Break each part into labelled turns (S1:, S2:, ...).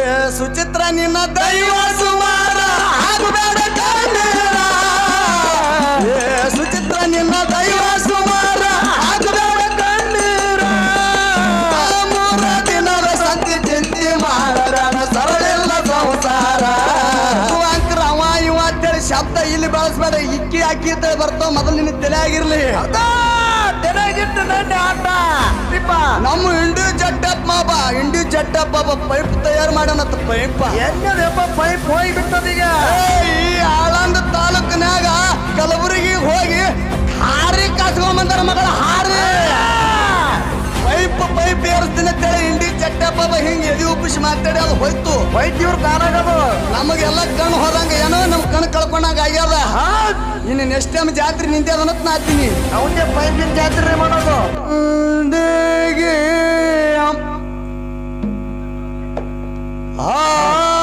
S1: ಏ ಸುಚಿತ್ರ ನಿನ್ನ ದೈವ ಸುಮಾರ. ಆಗಬೇಡ ಕಣ್ಣೀರ. ಏ ಸುಚಿತ್ರ ನಿನ್ನ ದೈವ ಸುಮಾರ. ಆಗಬೇಡ ಕಣ್ಣೀರ. ಮೂರ ದಿನದ ಸತಿ ಚಿಂತಿ ಮಾರನ ಸರಳಿಲ್ಲ ಸಂಸಾರ. ಅಂಕ್ರಮ ಇವ ಅಂತೇಳಿ ಶಬ್ದ ಇಲ್ಲಿ ಬಳಸ್ಬೇಡ. ಇಕ್ಕಿ ಅಕ್ಕಿ ಅಂತ ಬರ್ತಾವ ಮೊದಲು ನಿನ್ನ ತಲೆ ಆಗಿರ್ಲಿ
S2: ತೆರೆಗಿಟ್ಟು ನನ್ನ ಆಟ.
S1: ನಮ್ಮ ಇಂಡಿ ಜಟ್ಟಪ್ಪ ಇಂಡಿ ಜಟ್ಟ ಬಾಬಾ ಪೈಪ್ ತಯಾರು ಮಾಡೋಣ ಪೈಪ
S2: ಎನ್ನದೆಪ್ಪ ಪೈಪ್ ಹೋಗಿ ಬಿಟ್ಟದೀಗ
S1: ಈ ಆಳಂದ ತಾಲೂಕಿನಾಗ ಕಲಬುರಗಿ ಹೋಗಿ ಹಾರಿ ಕಾಸ್ಕೊಂಬಂದಾರ ಮಗಳ ಹಾರಿ. ಪೈಪ್ ಪೈಪ್ ಏರಿಸ್ತೀನಿ ಅಂತೇಳಿ ಇಂಡಿ ಬಾಬಾ ಹಿಂಗೆ ಎದಿ ಉಪ್ಪಿಸಿ ಮಾತಾಡಿ ಅದು ಹೋಯ್ತು.
S2: ವೈದ್ಯವ್ರ ಕಾನಾಗದು
S1: ನಮಗೆಲ್ಲ ಕಣ್ಣು ಹೋದಂಗ ಏನೋ ನಮ್ ಕಣ್ಣು ಕಳ್ಕೊಂಡಂಗ ಆಗ್ಯದ. ಇನ್ನು ನೆಕ್ಸ್ಟ್ ಟೈಮ್ ಜಾತ್ರೆ ನಿಂತೆ ಅದನ್ನತ್ ನಾತೀನಿ
S2: ಅವನ್ನೇ ಪೈಪಿನ ಜಾತ್ರೆ ಮಾಡೋದು.
S1: Ah!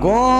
S1: ಕೊಂತ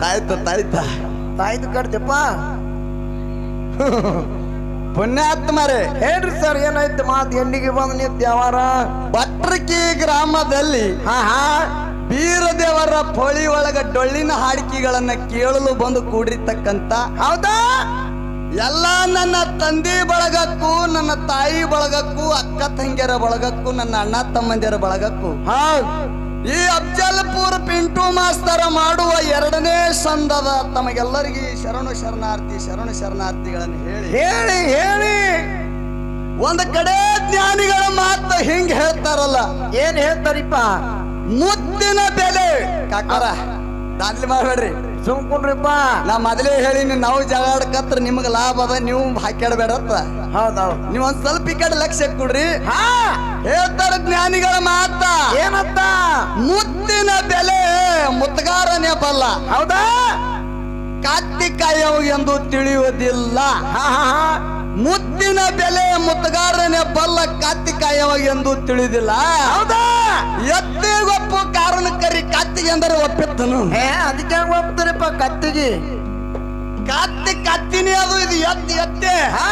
S1: ತಾಯ್ತ ತಾಯ್ತ.
S2: ತಾಯ್ದು ಕಟ್ತಪ್ಪ
S1: ಪುಣ್ಯಾತ್ಮರೇ.
S2: ಹೇಳ್ರಿ ಸರ್ ಏನಾಯ್ತು ಮಾತು? ಎಂಡಿಗೆ ಬಂದು ನಿಂತ ಯಾವಾರ?
S1: ಭಟ್ರಕಿ ಗ್ರಾಮದಲ್ಲಿ
S2: ಹಾ ಹಾ.
S1: ಬೀರದೇವರ ಪೊಳಿ ಒಳಗ ಡೊಳ್ಳಿನ ಹಾಡಿಕೆಗಳನ್ನ ಕೇಳಲು ಬಂದು ಕೂಡಿರ್ತಕ್ಕಂತ
S2: ಹೌದಾ?
S1: ಎಲ್ಲ ನನ್ನ ತಂದೆ ಬಳಗಕ್ಕೂ ನನ್ನ ತಾಯಿ ಬಳಗಕ್ಕೂ ಅಕ್ಕ ತಂಗಿಯರ ಬಳಗಕ್ಕೂ ನನ್ನ ಅಣ್ಣ ತಮ್ಮಂದಿರ ಬಳಗಕ್ಕೂ.
S2: ಹೌದ್.
S1: ಈ ಅಫ್ಜಲ್ಪುರ್ ಪಿಂಟು ಮಾಸ್ತರ ಮಾಡುವ ಎರಡನೇ ಸಂದದ ತಮಗೆಲ್ಲರಿಗೆ ಶರಣು ಶರಣಾರ್ಥಿ ಶರಣು ಶರಣಾರ್ಥಿಗಳನ್ನು ಹೇಳಿ.
S2: ಹೇಳಿ ಹೇಳಿ.
S1: ಒಂದು ಕಡೆ ಜ್ಞಾನಿಗಳ ಮಾತು ಹಿಂಗ್ ಹೇಳ್ತಾರಲ್ಲ.
S2: ಏನ್ ಹೇಳ್ತಾರಿಪ್ಪ?
S1: ಮುತ್ತಿನ ಬೆಲೆ. ಕಾಕಾರ ದಾಂದ್ಲಿ ಮಾಡ್ಬೇಡ್ರಿ.
S2: ಸುಮ್ಕೊಂಡ್ರಿಪ್ಪ.
S1: ನಾ ಮೊದಲೇ ಹೇಳಿನಿ ನಾವು ಜಗಾಡಕತ್ರ ನಿಮ್ಗೆ ಲಾಭ ಅದ ನೀವು ಹಾಕ್ಯಾಡಬೇಡತ್ತ
S2: ಹೌದೌದು
S1: ನೀವು ಒಂದ್ ಸ್ವಲ್ಪ ಈ ಕಡೆ ಲಕ್ಷ್ಯ ಕೊಡ್ರಿ.
S2: ಹಾ.
S1: ಹೇಳ್ತಾರ ಜ್ಞಾನಿಗಳ ಮಾತ. ಮುತ್ತಿನ ಬೆಲೆ ಮುತ್ತಗಾರನೇ ಬಲ್ಲ.
S2: ಹೌದಾ?
S1: ಕಾತ್ತಿಕಾಯವು ಕಾಯವು ಎಂದು ತಿಳಿಯುವುದಿಲ್ಲ. ಮುತ್ತಿನ ಬೆಲೆ ಮುತ್ತಗಾರನೇ ಬಲ್ಲ ಕಾತ್ತಿಕಾಯವ ಕಾಯವ ಎಂದು ತಿಳಿದಿಲ್ಲ.
S2: ಹೌದಾ?
S1: ಎತ್ತಿಗೊಪ್ಪು ಕಾರಣ ಕರಿ ಕಾತಿಗೆ ಅಂದರೆ ಒಪ್ಪಿತ್ತನು.
S2: ಅದಕ್ಕೆ ಹೆಂಗ್ ಕತ್ತಿಗೆ?
S1: ಕತ್ತಿ ಕತ್ತಿನಿ ಅದು ಇದು ಎತ್ತಿ ಎತ್ತೆ.
S2: ಹಾ.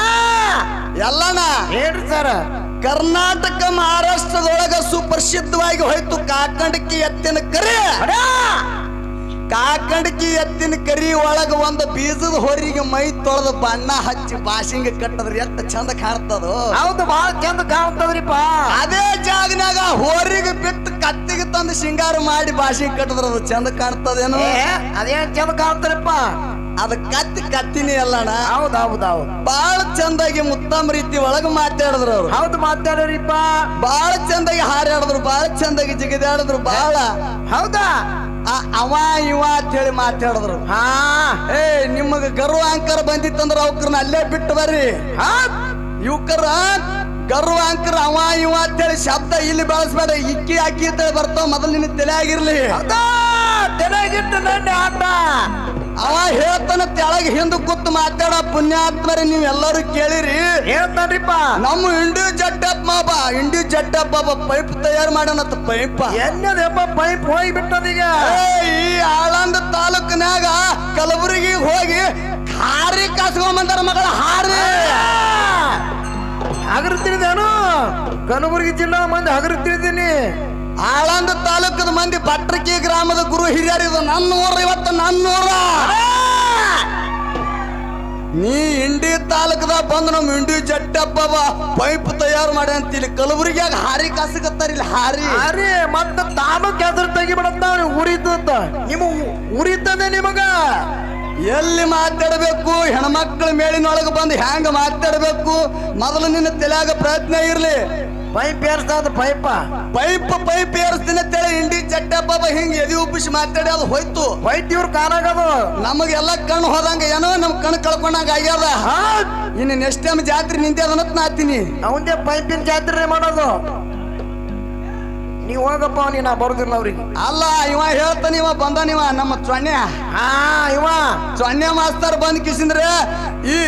S1: ಎಲ್ಲಣ
S2: ಹೇಳ್ರಿ ಸರ್.
S1: ಕರ್ನಾಟಕ ಮಹಾರಾಷ್ಟ್ರದೊಳಗ ಸುಪ್ರಸಿದ್ಧವಾಗಿ ಹೋಯ್ತು ಕಾಕಂಡಕಿ ಎತ್ತಿನ ಕರಿ. ಕಾಕಂಡಕಿ ಎತ್ತಿನ ಕರಿ ಒಳಗ ಒಂದು ಬೀಜದ ಹೊರಿಗೆ ಮೈ ತೊಳೆದ ಬಣ್ಣ ಹಚ್ಚಿ ಬಾಸಿಂಗ ಕಟ್ಟದ್ರಿ ಎತ್ತ ಚಂದ ಕಾಣ್ತದ.
S2: ಹೌದು ಬಹಳ ಚಂದ ಕಾಣ್ತದ್ರಿಪ್ಪ.
S1: ಅದೇ ಜಾಗನಾಗ ಹೊರಿಗೆ ಬಿತ್ತು ಕತ್ತಿಗೆ ತಂದು ಸಿಂಗಾರ ಮಾಡಿ ಬಾಸಿಂಗ್ ಕಟ್ಟದ್ರ ಅದು ಚಂದ ಕಾಣ್ತದೇನು.
S2: ಅದೇ ಅದೇನ್ ಚಂದ ಕಾಣ್ತಾರಪ್ಪ
S1: ಅದ ಕತ್ತಿ ಕತ್ತಿನಿ ಅಲ್ಲಣ್ಣ.
S2: ಹೌದ್ ಹೌದ್ ಹೌದ್.
S1: ಬಾಳ ಚಂದಾಗಿ ಉತ್ತಮ ರೀತಿ ಒಳಗ ಮಾತಾಡಿದ್ರು ಅವ್ರು.
S2: ಹೌದು ಮಾತಾಡೋರಿಪ್ಪ
S1: ಬಾಳ ಚಂದಾಗಿ ಹಾರಾಡಿದ್ರು ಬಾಳ ಚಂದಾಗಿ ಜಿಗಿದಾಡಿದ್ರು ಬಾಳ.
S2: ಹೌದಾ?
S1: ಆ ಅವ ಇವ ಅಂತ ಹೇಳಿ ಮಾತಾಡಿದ್ರು.
S2: ಹಾ.
S1: ಏ ನಿಮಗ ಗರ್ವ ಅಂಕರ ಬಂದಿತ್ತಂದ್ರ ಅವಕ್ರನ್ನ ಅಲ್ಲೇ ಬಿಟ್ಟು ಬರ್ರಿ. ಯುವಕರ ಗರ್ವ ಅಂಕರ್ ಅವ ಇವ ಅಂತೇಳಿ ಶಬ್ದ ಇಲ್ಲಿ ಬೆಳೆಸ್ಬೇಡ. ಇಕ್ಕಿ ಅಕ್ಕಿ ಅಂತೇಳಿ ಬರ್ತಾವ. ಮೊದಲು ನಿನ್ನ ತಲೆ ಆಗಿರ್ಲಿ.
S2: ಹೌದಾ? ಚೆನ್ನಾಗಿತ್ತು ನನ್ನ ಆಟ
S1: ಅವ ಹೇಳ್ತಾನ ತೆಳಗ ಹಿಂದ ಕೂತು ಮಾತಾಡ ಪುಣ್ಯಾತ್ಮರಿ ನೀವ್ ಎಲ್ಲರೂ ಕೇಳಿರಿ.
S2: ಹೇಳ್ತಾನ್ರಿಪ್ಪ.
S1: ನಮ್ಮ ಇಂಡಿ ಜಡ್ಡಪ್ಪ ಬಾ ಇಂಡಿ ಜಡ್ಡಪ್ಪ ಪೈಪ್ ತಯಾರು ಮಾಡೋಣ ಪೈಪ್.
S2: ಎನ್ನದಪ್ಪ ಪೈಪ್ ಹೋಗಿ ಬಿಟ್ಟದೀಗ
S1: ಈ ಆಳಂದ ತಾಲೂಕಿನಾಗ ಕಲಬುರಗಿ ಹೋಗಿ ಹಾರಿ ಕಸ್ಕೊಂಬಂದಾರ ಮಗಳ ಹಾರಿ
S2: ಹಗರು ತಿಳಿದೇನು ಕಲಬುರಗಿ ಜಿಲ್ಲಾ ಮಂದಿ ಹಗರು ತಿಳಿದೀನಿ
S1: ಆಳಂದ ತಾಲೂಕದ ಮಂದಿ ಭಟ್ರಕಿ ಗ್ರಾಮದ ಗುರು ಹಿರಿಯರು ಇದು ನನ್ನೂರ ಇವತ್ತು ನನ್ನೂರ. ನೀ ಇಂಡಿ ತಾಲೂಕದ ಬಂದು ನಮ್ಮ ಇಂಡಿ ಜಟ್ಟಪ್ಪ ಪೈಪ್ ತಯಾರು ಮಾಡಿ ಅಂತ ಇಲ್ಲಿ ಕಲಬುರಗಿಯಾಗ ಹಾರಿ ಕಾಸಕತ್ತಾರ ಇಲ್ಲಿ ಹಾರಿ.
S2: ಹಾರಿ ಮತ್ತ ತಾಲೂಕ್ ಹೆಸರು ತೆಗಿಬಿಡತ್ತ ಉರಿತದ. ನಿಮ್ಮ ಉರಿತದೆ ನಿಮಗ?
S1: ಎಲ್ಲಿ ಮಾತಾಡಬೇಕು? ಹೆಣ್ಮಕ್ಳ ಮೇಲಿನೊಳಗೆ ಬಂದು ಹ್ಯಾಂಗ ಮಾತಾಡಬೇಕು? ಮೊದಲು ನಿನ್ನ ತಲೆಯಾಗ ಪ್ರಯತ್ನ ಇರ್ಲಿ.
S2: ಪೈಪ್ ಏರ್ಸ್ತಾದ ಪೈಪ.
S1: ಪೈಪ್ ಪೈಪ್ ಏರಿಸ್ತೀನಿ ಅಂತೇಳಿ ಇಂಡಿ ಚಟ್ಟಪ್ಪ ಹಿಂಗ್ ಎದಿ ಉಬ್ಬಿಸಿ ಮಾತಾಡಿ ಅದು ಹೋಯ್ತು.
S2: ಹೋಯ್ತು ಇವ್ರ ಕಾಣಾಗದು
S1: ನಮಗೆಲ್ಲ ಕಣ್ಣು ಹೋದಂಗ ಏನೋ ನಮ್ ಕಣ್ಣು ಕಳ್ಕೊಂಡಂಗ ಆಗ್ಯದ. ಇನ್ನು ನೆಕ್ಸ್ಟ್ ಟೈಮ್ ಜಾತ್ರೆ ನಿಂತೆ ಅದನ್ನತ್ ನಾತೀನಿ.
S2: ಅವಂದೇ ಪೈಪಿನ ಜಾತ್ರೆ ಮಾಡೋದು. ನೀವ್ ಹೋಗಪ್ಪ ನೀ ನಾ ಬರುದಿಲ್ಲ ಅವ್ರಿಗೆ.
S1: ಅಲ್ಲ ಇವ ಹೇಳ್ತಾನ ಇವ ಬಂದ ನೀವ ನಮ್ಮ ಚೊಣ್ಣೆ
S2: ಹಾ ಇವ.
S1: ಚೊಣ್ಣೆ ಮಾಸ್ತರ್ ಬಂದ್ ಕಿಸಿಂದ್ರೆ ಈ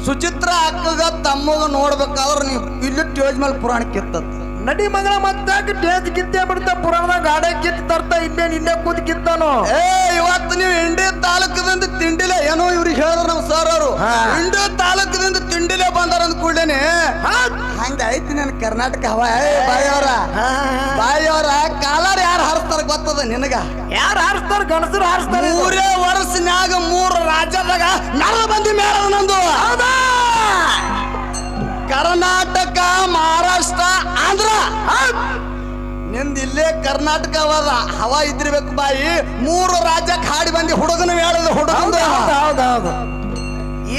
S1: ಸುಚಿತ್ರ ಅಕ್ಕಗ ತಮ್ಮಗ ನೋಡ್ಬೇಕಾದ್ರ ನೀವು ಇಲ್ಲಿ ಟೇಜ್ ಮೇಲೆ ಪುರಾಣ ಕಿತ್ತತ್
S2: ನಡಿ ಮಗಳ ಮತ್ತಾಗ ಟೇಜ್ ಕಿತ್ತೇ ಬಿಡ್ತಾ ಪುರಾಣ ಗಾಡೆ ಕಿತ್ ತರ್ತಾ ಇಲ್ಲೇ ನಿನ್ನೆ ಕೂತ್ ಕಿತ್ತಾನು.
S1: ಏ ಇವತ್ತು ನೀವು ಇಂಡಿ ತಾಲೂಕದಿಂದ ತಿಂಡಿಲ್ಲ ಏನೋ ಇವ್ರಿಗೆ ಹೇಳಿದ್ರು ನಮ್ಮ ಸರ್ ಅವರು. ಇಂಡಿ ತಾಲೂಕದಿಂದ ತಿಂಡಿಲೆ ಬಂದಾರ ಅಂದ ಕೂಡೇನೆ ಹಂಗ ಐತಿ ನನ್ ಕರ್ನಾಟಕ ಹವಾ. ಬಾಯವ್ರ ಬಾಯವ್ರ ಕಾಲರ್ ಯಾರು ಹಾರಿಸ್ತಾರ ಗೊತ್ತದ ನಿನಗ?
S2: ಯಾರು ಹಾರಿಸ್ತಾರ? ಗಣಸರು ಹಾರಿಸ್ತಾರ
S1: ಮೂರೇ ವರ್ಷನಾಗ ಮೂರು ರಾಜ್ಯದಾಗ ನರ ಬಂದಿ ಮೇಳದ ನಂದು. ಕರ್ನಾಟಕ ಮಹಾರಾಷ್ಟ್ರ ಆಂಧ್ರ. ನಿಂದ ಇಲ್ಲೇ ಕರ್ನಾಟಕ ಅವರ ಹವಾ ಇದ್ದಿರ್ಬೇಕು ಬಾಯಿ. ಮೂರು ರಾಜ್ಯಕ್ಕೆ ಹಾಡಿ ಬಂದಿ ಹುಡುಗನ ಹುಡುಗ ಹುಡುಗಂದು.
S2: ಹೌದೌದು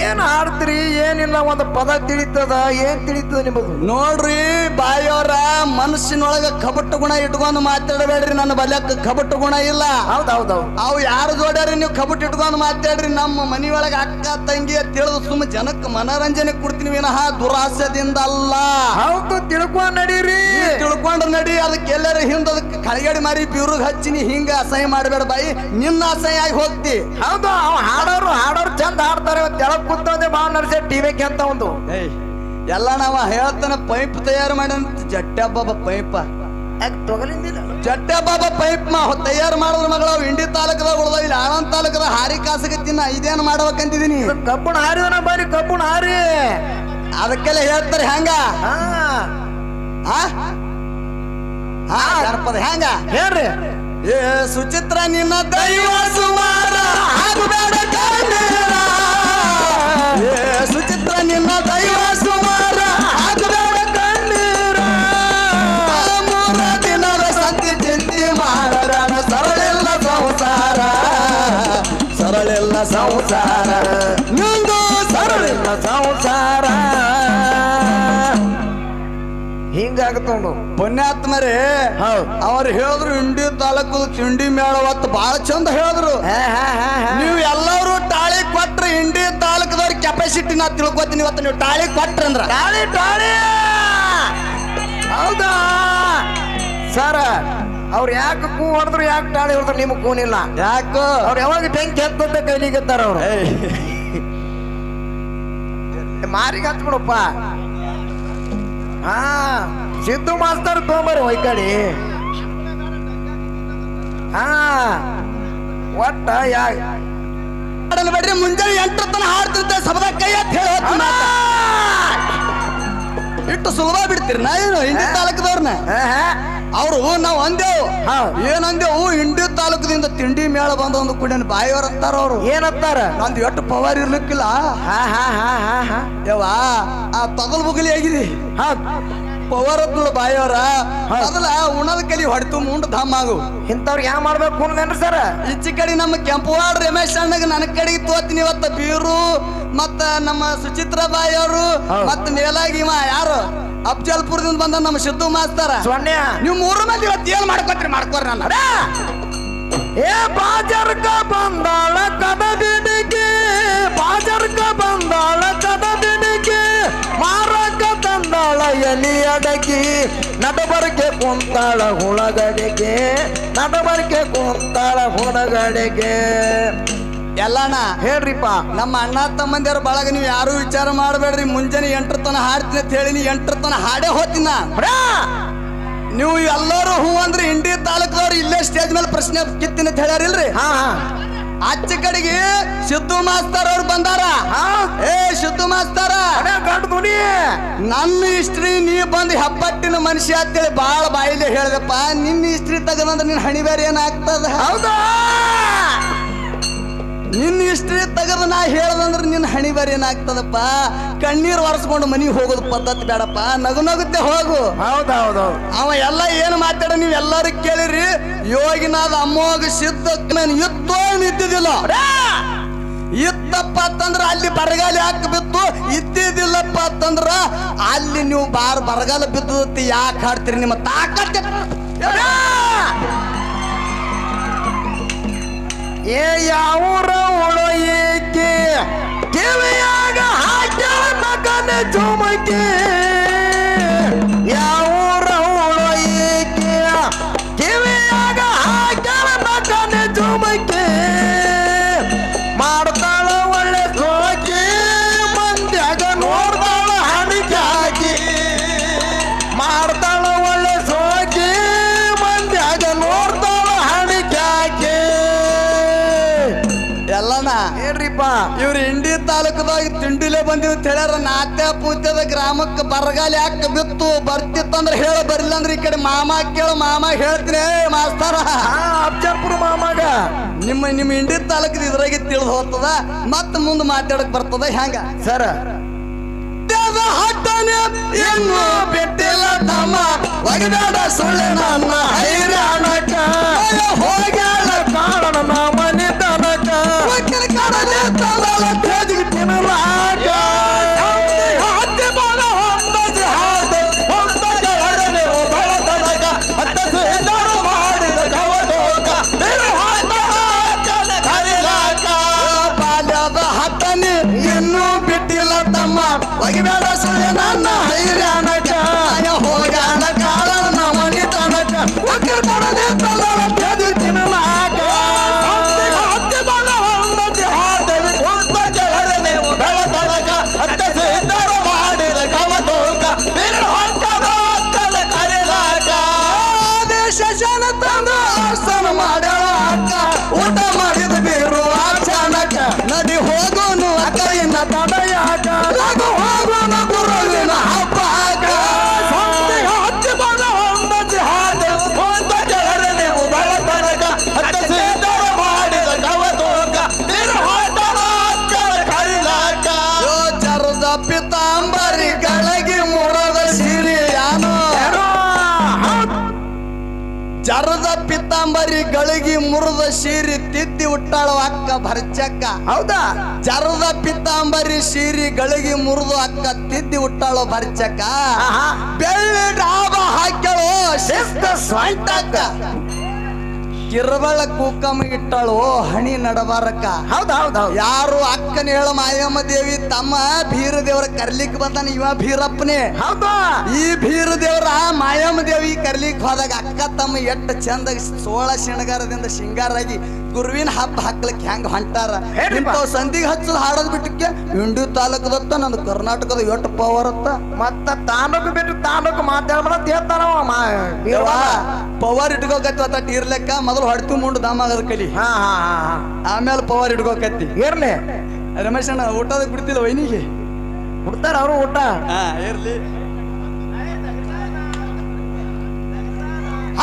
S2: ಏನ್ ಹಾಡ್ತೀರಿ? ಏನಿಲ್ಲ ಒಂದು ಪದ ತಿಳಿತದ? ಏನ್ ತಿಳಿತದ ನಿಮಗೆ
S1: ನೋಡ್ರಿ ಬಾಯೋರ ಮನಸ್ಸಿನೊಳಗ ಕಬಟ್ಟು ಗುಣ ಇಟ್ಕೊಂಡು ಮಾತಾಡಬೇಡ್ರಿ. ನನ್ನ ಬಲಕ್ಕ ಕಬಟ್ಟು ಗುಣ ಇಲ್ಲ.
S2: ಹೌದೌದು
S1: ಅವು ಯಾರು ಜೋಡ್ಯಾರ ನೀವು ಕಬಟ್ಟು ಇಟ್ಕೊಂಡು ಮಾತಾಡ್ರಿ. ನಮ್ಮ ಮನಿಯೊಳಗ ಅಕ್ಕ ತಂಗಿ ತಿಳಿದು ಸುಮ್ಮ ಜನಕ್ಕೆ ಮನರಂಜನೆ ಕೊಡ್ತೀನಿ ವಿನಃ ದುರಾಸದಿಂದ ಅಲ್ಲ
S2: ಹೌದು ತಿಳ್ಕೊಂಡ್ ನಡೀರಿ.
S1: ತಿಳ್ಕೊಂಡು ನಡಿ ಅದಕ್ಕೆ ಎಲ್ಲರ ಹಿಂದ ಅದಕ್ಕೆ ಕಳಗಡಿ ಮಾರಿ ಬಿರುಗ್ ಹಚ್ಚಿನಿ ಹಿಂಗ ಅಸಹ್ಯ ಮಾಡಬೇಡ ಬಾಯಿ. ನಿನ್ನ ಅಸಹ್ಯ ಆಗಿ ಹೋಗ್ತಿ.
S2: ಹೌದು ಅವ್ ಹಾಡೋರು ಹಾಡೋರು ಚಂದ ಹಾಡ್ತಾರೆ ಕೂತಂದೆ ಬಾ ನರ್ಸೆ ಟಿವಿ ಅಂತ ಒಂದು.
S1: ಎಲ್ಲ ನಾವ ಹೇಳ್ತಾನ ಪೈಪ್ ತಯಾರು ಮಾಡಂತ ಜಟ್ಟೆ ಪೈಪ.
S2: ಯಾಕೆ ಜಟ್ಟೆ
S1: ಹಬ್ಬ ಪೈಪ್ ಮಾ ತಯಾರು ಮಾಡಿದ್ರ ಮಗಳ ಹಿಂಡಿ ಇಂಡಿ ತಾಲೂಕದಾಗ ಉಳ್ದಾವ ಇಲ್ಲಿ ಆನಂದ್ ತಾಲೂಕದ ಹಾರಿ ಕಾಸಗತ್ತಿನ ಇದೇನು ಮಾಡ್ಬೇಕಂತಿದೀನಿ
S2: ಕಬ್ಬುಣ ಹಾರಿದನ ಬಾರಿ ಕಬ್ಬುಣ ಹಾರಿ.
S1: ಅದಕ್ಕೆಲ್ಲ ಹೇಳ್ತಾರೆ ಹೆಂಗ?
S2: ಹಾ.
S1: ಹೆಂಗ?
S2: ಹೇಳ್ರಿ.
S1: ಏ ಸುಚಿತ್ರ ನಿನ್ನ ದೈವ ಸುಮಾರ ಆಗಬೇಡ ಸಂಸಾರ ನಿಂದು ಸರಳಿಲ್ಲ
S2: ಸಂಸಾರ ಹಿಂಗಾಗತ್ತ ನೋಡು
S1: ಪುಣ್ಯಾತ್ಮರೇ
S2: ಹೌದು.
S1: ಅವ್ರು ಹೇಳಿದ್ರು ಇಂಡಿ ತಾಲೂಕು ಚಿಂಡಿ ಮೇಳ ಅವತ್ತು ಬಹಳ ಚಂದ ಹೇಳಿದ್ರು. ನೀವು ಎಲ್ಲರೂ ಟಾಳಿ ಕೊಟ್ರೆ ಇಂಡಿ ತಾಲೂಕದವ್ರ ಕೆಪಾಸಿಟಿ ನಾ ತಿಳ್ಕೊತೀನಿ ಇವತ್ತು. ನೀವು ಟಾಳಿ ಕೊಟ್ರಿ ಅಂದ್ರ.
S2: ಟಾಳಿ ಟಾಳಿ ಹೌದಾ? ಸರ ಅವ್ರು ಯಾಕೆ ಕೂ ಹೊಡೆದ್ರು ಯಾಕೆ ಟಾಳಿ ಹೊಡೆದ್ರು ನಿಮ್ಗೆ ಕೂನಿಲ್ಲ.
S1: ಯಾಕೆ?
S2: ಅವ್ರು ಯಾವಾಗ ಬೆಂಕಿ ಹತ್ತಂತ ಕೈಲಿಗತ್ತಾರ ಅವ್ರು. ಮಾರಿಗೆ ಹತ್ಬಿಡಪ್ಪ. ಹಾ ಸಿದ್ದು ಮಾಸ್ತರ್ ತೊಗೊಂಬರಿ ಹೊಯ್ಕಡಿ ಹಾ ಒಟ್ಟ ಯಾ
S1: ಬೇಡ್ರಿ ಮುಂಜಾನೆ ಎಂಟರ ತನ ಹಾಡ್ತಿರ್ತೇವೆ ಸಬದ ಕೈ ಅಂತ ಹೇಳಿ. ಇಟ್ಟು ಸುಲಭ ಬಿಡ್ತೀರಿ. ನಾ ಏನು ಹಿಂಡಿ ತಾಲೂಕದವ್ರನ್ನ ಅವರು ನಾವು ಅಂದೇವು. ಏನ್ ಅಂದೇವು ಹಿಂಡಿ ತಾಲೂಕದಿಂದ ತಿಂಡಿ ಮೇಳ ಬಂದ ಒಂದು ಕೂಡ ಬಾಯಿಯವ್ರ ಅಂತಾರ ಅವರು.
S2: ಏನತ್ತಾರ
S1: ನಂದು ಎಷ್ಟು ಪವರ್ ಇರ್ಲಿಕ್ಕಿಲ್ಲ.
S2: ಹಾ ಹಾ ಹಾ ಹಾ ಹಾ.
S1: ಯವ್ವ ಆ ತಗಲ್ ಬುಗಲಿ ಆಗಿದೆ ಪವರ್ ನೋಡು ಬಾಯೋರ ಮೊದಲ ಉಣದ ಕಲಿ ಹೊಡೆತು ಮುಂಡ್ ಧಮ್ ಆಗು.
S2: ಇಂಥವ್ರು ಯಾವ ಮಾಡ್ಬೇಕು ಅನ್ನೇನ್ರಿ ಸರ್
S1: ಈಚೆ ಕಡೆ ನಮ್ಮ ಕೆಂಪವಾಡ ರಮೇಶ್ ಅಣ್ಣಗ ನನ್ನ ಕಡೆಗೆ ತೋತೀನಿ ಇವತ್ತ ಬೀರು ಮತ್ತ ನಮ್ಮ ಸುಚಿತ್ರ
S2: ಬಾಯೋರು.
S1: ಮತ್ತ ಮೇಲಾಗಿ ಇವ ಯಾರು? ಅಫ್ಜಲ್ಪುರದಿಂದ ಬಂದ ನಮ್ಮ ಸಿದ್ದು ಮಾಸ್ತಾರ. ನೀವು ಮೂರು ಮಂದಿ ಇವತ್ತು ಏನ್ ಮಾಡ್ಕೋತೀರಿ? ಮಾಡ್ಕೋರಿ ನನ್ನ
S2: ಏ ಬಾಜರ್ಕ ಬಂದಾಳ ಕದ ಬಿಡಿಗೆ ಬಾಜರ್ಕ ಬಂದಾಳ ಕದ ಬಿಡಿಗೆ. ಮಾರಕ ತಂದಾಳ ಎಲಿ ಅಡಗಿ ನಡಬರ್ಕೆ ಕುಂತಾಳ ಹುಳಗಡೆಗೆ. ನಡಬರ್ಕೆ ಕುಂತಾಳ ಹುಳಗಡೆಗೆ.
S1: ಎಲ್ಲಣ್ಣ
S2: ಹೇಳ್ರಿಪ್ಪ.
S1: ನಮ್ಮ ಅಣ್ಣ ತಮ್ಮಂದಿರ ಬಳಗ ನೀವು ಯಾರು ವಿಚಾರ ಮಾಡಬೇಡ್ರಿ. ಮುಂಜಾನೆ ಎಂಟ್ರ ತನ ಹಾಡ್ತೀನಿ ಅಂತ ಹೇಳಿ ನೀ ಎಂಟ್ರ ತನ ಹಾಡೇ
S2: ಹೋತಿನ.
S1: ನೀವು ಎಲ್ಲರೂ ಹೂ ಅಂದ್ರೆ ಇಂಡಿ ತಾಲೂಕದವ್ರು ಇಲ್ಲೇ ಸ್ಟೇಜ್ ಮೇಲೆ ಪ್ರಶ್ನೆ ಕಿತ್ತಿನ ಅಂತ ಹೇಳ್ಯಾರಿಲ್ರಿ
S2: ಹಾ ಹಾ.
S1: ಆಚೆ ಕಡೆಗೆ ಸಿದ್ದು ಮಾಸ್ತರ್ ಅವ್ರು ಬಂದಾರ. ಏ ಸಿದ್ದು ಮಾಸ್ತರ. ನನ್ನ ಇಸ್ತ್ರಿ ನೀ ಬಂದು ಹೆಪ್ಪಟ್ಟಿನ ಮನುಷ್ಯ ಅಂತೇಳಿ ಬಾಳ ಬಾಯಿಲೆ ಹೇಳ್ದಪ್ಪ. ನಿನ್ನ ಇಸ್ತ್ರಿ ತಗೊಂಡ್ರೆ ನಿನ್ನ ಹಣಿ ಬೇರೆ ಏನಾಗ್ತದ
S2: ಹೌದಾ?
S1: ನಿನ್ನ ಇಷ್ಟೇ ತೆಗೆದು ನಾ ಹೇಳ್ದಂದ್ರೆ ನಿನ್ನ ಹಣಿ ಬೇರೆ ಏನಾಗ್ತದಪ್ಪ? ಕಣ್ಣೀರು ಒರೆಸ್ಕೊಂಡು ಮನಿಗೆ ಹೋಗೋದು ಪದ್ಧತಿ ಬೇಡಪ್ಪ ನಗು ನಗುತ್ತೆ ಹೋಗು.
S2: ಹೌದೌದು
S1: ಅವ ಎಲ್ಲ ಏನು ಮಾತಾಡ ನೀವು ಎಲ್ಲರೂ ಕೇಳಿರಿ? ಯೋಗಿನಾದ ಅಮ್ಮೋಗ ಸಿದ್ಧ ಇತ್ತೋ ನಿಂತಿದ್ದಿಲ್ಲ. ಇತ್ತಪ್ಪ ಅಂತಂದ್ರ ಅಲ್ಲಿ ಬರಗಾಲ ಯಾಕೆ ಬಿತ್ತು? ಇದ್ದಿದ್ದಿಲ್ಲಪ್ಪ ಅಂತಂದ್ರ ಅಲ್ಲಿ ನೀವು ಬಾರ್ ಬರಗಾಲ ಬಿದ್ದತಿ ಯಾಕೆ ಹಾಡ್ತೀರಿ ನಿಮ್ಮ ತಾಕತ್?
S2: ಏ ಯಾವೂರ ಉಳೋಯಿಕೆ ಕಿವಿಯಾಗ ಹಾಕ್ಯಾಳ ಮಗನ ಚುಮಕೆ
S1: ಪೂತ್ಯದ ಗ್ರಾಮಕ್ಕೆ ಬರಗಾಲ ಯಾಕೆ ಬಿತ್ತು? ಬರ್ತಿತ್ತಂದ್ರೆ ಹೇಳ ಬರಲಿಲ್ಲ ಅಂದ್ರೆ ಈ ಕಡೆ ಮಾಮ ಕೇಳ ಮಾಮ ಹೇಳ್ತೀನಿ. ಮಾಸ್ತಾರ.
S2: ಆ ಅಫ್ಜಲ್ಪುರ ಮಾಮಾಗ.
S1: ನಿಮ್ಮ ನಿಮ್ಮ ಇಂಡಿ ತಾಲೂಕದ ಇದ್ರಾಗಿ ತಿಳಿದು ಹೋಗ್ತದ ಮತ್ತ ಮುಂದೆ ಮಾತಾಡಕ್ ಬರ್ತದ ಹೆಂಗ
S2: ಸರ್.
S1: ಹಟ್ಟನೆ ಇನ್ನು ಬಿಟ್ಟಿಲ್ಲ ತಮ್ಮ. ಒಗದಾಡ ಹೈರಾಣಕ ನಡಿ ಹೋಗೋನು ಅಕ್ಕ ಇನ್ನ ಗಳಗಿ ಮುರದ ಸೀರಿ ತಿದ್ದಿ ಉಟ್ಟಾಳ ಅಕ್ಕ ಭರ್ಚಕ್ಕ
S2: ಹೌದಾ?
S1: ಜರದ ಪಿತಾಂಬರಿ ಸೀರಿ ಗಳಗಿ ಮುರಿದು ಅಕ್ಕ ತಿದ್ದಿ ಉಟ್ಟಾಳೋ ಭರ್ಚಕ್ಕ ಬೆಳ್ಳಿ ಡಾಬ ಹಾಕ್ಯಾಳೋ ಶಿಸ್ತ ಸ್ವಂಟಕ್ಕ ಕಿರಬಳ ಕೂಕಮ್ಮ ಇಟ್ಟಳು ಹಣಿ ನಡಬಾರಕ್ಕ.
S2: ಹೌದಾ ಹೌದಾ.
S1: ಯಾರು ಅಕ್ಕನ ಹೇಳ ಮಾಯಮ್ಮ ದೇವಿ ತಮ್ಮ ಭೀರ ದೇವರ ಕರ್ಲಿಕ್ ಬಂದಾನ ಇವ ಭೀರಪ್ಪನೇ.
S2: ಹೌದಾ.
S1: ಈ ಭೀರ ದೇವರ ಮಾಯಮ್ಮ ದೇವಿ ಕರ್ಲಿಕ್ ಹೋದಾಗ ಅಕ್ಕ ತಮ್ಮ ಎಟ್ಟ ಚಂದ ಸೋಳ ಶೃಂಗಾರದಿಂದ ಶೃಂಗಾರಾಗಿ ಗುರುವಿನ ಹಬ್ಬ ಹಾಕ್ಲಿಕ್ಕೆ ಹೆಂಗ್ ಹೊಂಟಾರ.
S2: ನಿಮ್ಮ
S1: ಇಂಥವ್ ಸಂಧಿಗೆ ಹಚ್ಚದ ಹಾಡೋದ್ ಬಿಟ್ಟಕ್ಕೆ ಇಂಡಿ ತಾಲೂಕದತ್ತ ನನ್ನ ಕರ್ನಾಟಕದ ಎಟ್ಟು ಪವರ್ ಅತ್ತ.
S2: ಮತ್ತ ತಾಲೂಕು ಬಿಟ್ಟು ತಾಲೂಕು ಮಾತಾಡ್ಬಾರ ಪವರ್
S1: ಪವರ್ ಇಟ್ಕೋಕತ್ತ ಇರ್ಲೆಕ್ಕ ಮೊದಲು ಹೊಡ್ತು ಮುಂಡು ದಾಮಾಗದ ಕಲಿ.
S2: ಹಾ ಹಾ ಹಾ ಹಾ.
S1: ಆಮೇಲೆ ಪವರ್ ಇಟ್ಕೋಕತ್ತಿ.
S2: ಇರ್ಲಿ.
S1: ರಮೇಶ್ ಅಣ್ಣ ಊಟದ ಬಿಡ್ತಿಲ್ಲ ವೈನಿಗೆ?
S2: ಬಿಡ್ತಾರ ಅವರು ಊಟ.
S1: ಹಾ ಇರ್ಲಿ.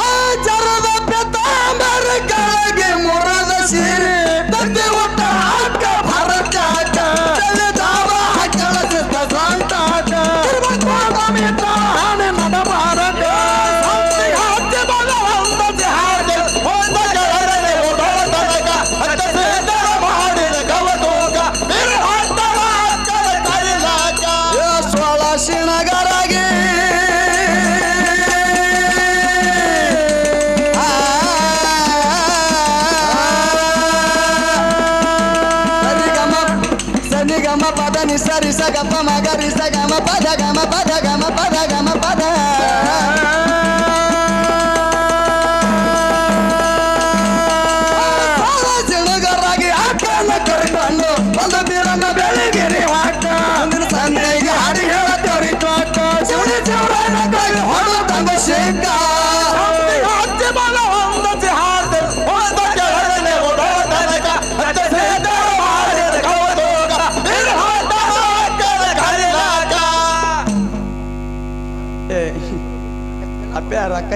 S1: ಆ ಜರದ ಪೆತಾಂಬರ ಕೆಳಗೆ ಮುರದ ಸೀರೆ ತಂದೆ ಊಟ ಹಾಕ.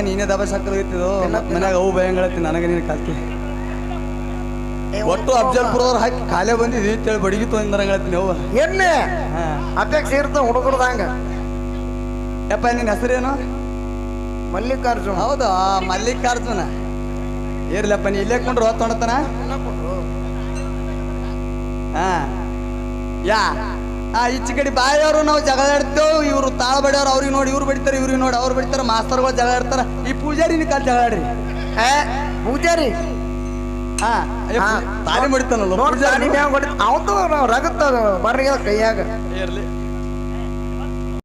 S1: ನೀನೇ ದಬಸ್ ಹಾಕಲಾಗಿತ್ತಿದ್ದು ಮನ್ಯಾಗ ಅವು ಭಯಂಗಳತ್ತಿ ನನಗೆ ನೀನು ಕಲ್ತಿ ಒಟ್ಟು ಅಫಜಲ್ಪುರದವ್ರು ಹಾಕಿ ಕಾಲೇ ಬಂದಿದ್ವಿ ಅಂತೇಳಿ ಬಡಗಿ ತೊಂದರಂಗಳತ್ತೀನಿ
S2: ಎಲ್ಲಿ
S1: ಹಾ.
S2: ಅಪೇಕ್ಷೆ ಇರ್ತಾವ ಹುಡುಗರ್ದಂಗ
S1: ಯಪ್ಪ ನಿನ್ನ ಹೆಸರೇನು?
S2: ಮಲ್ಲಿಕಾರ್ಜುನ.
S1: ಹೌದು? ಮಲ್ಲಿಕಾರ್ಜುನ. ಇರ್ಲಪ್ಪ ನೀ ಇಲ್ಲೇ ಕೊಂಡ್ರು ಹೊತ್ತೊಣತನ ಹಾ. ಯಾ? ಆ ಈಚೆ ಕಡೆ ಬಾಯವರು ನಾವು ಜಗಳ ಆಡ್ತೇವೆ. ಇವರು ತಾಳ ಬಡಿಯವ್ರು ಅವ್ರಿಗೆ ನೋಡಿ ಇವ್ರು ಬಡಿತಾರೆ ಇವ್ರಿಗೆ ನೋಡಿ ಅವ್ರು ಬಡಿತಾರೆ ಮಾಸ್ತರ್ಗಳು ಜಗಳ ಆಡ್ತಾರ. ಈ ಪೂಜಾರಿ ಕಾಲ್ ಜಗಳ ಆಡ್ರಿ.
S2: ಏ ಪೂಜಾರಿ.
S1: ಹಾ
S2: ತಾಳಿ.
S1: ತಾಲಿ
S2: ಹೊಡಿ ಅವತ್ತು ರಗತ್ತ ಬರ್ರಿ ಕೈಯಾಗ.
S1: ಇರ್ಲಿ.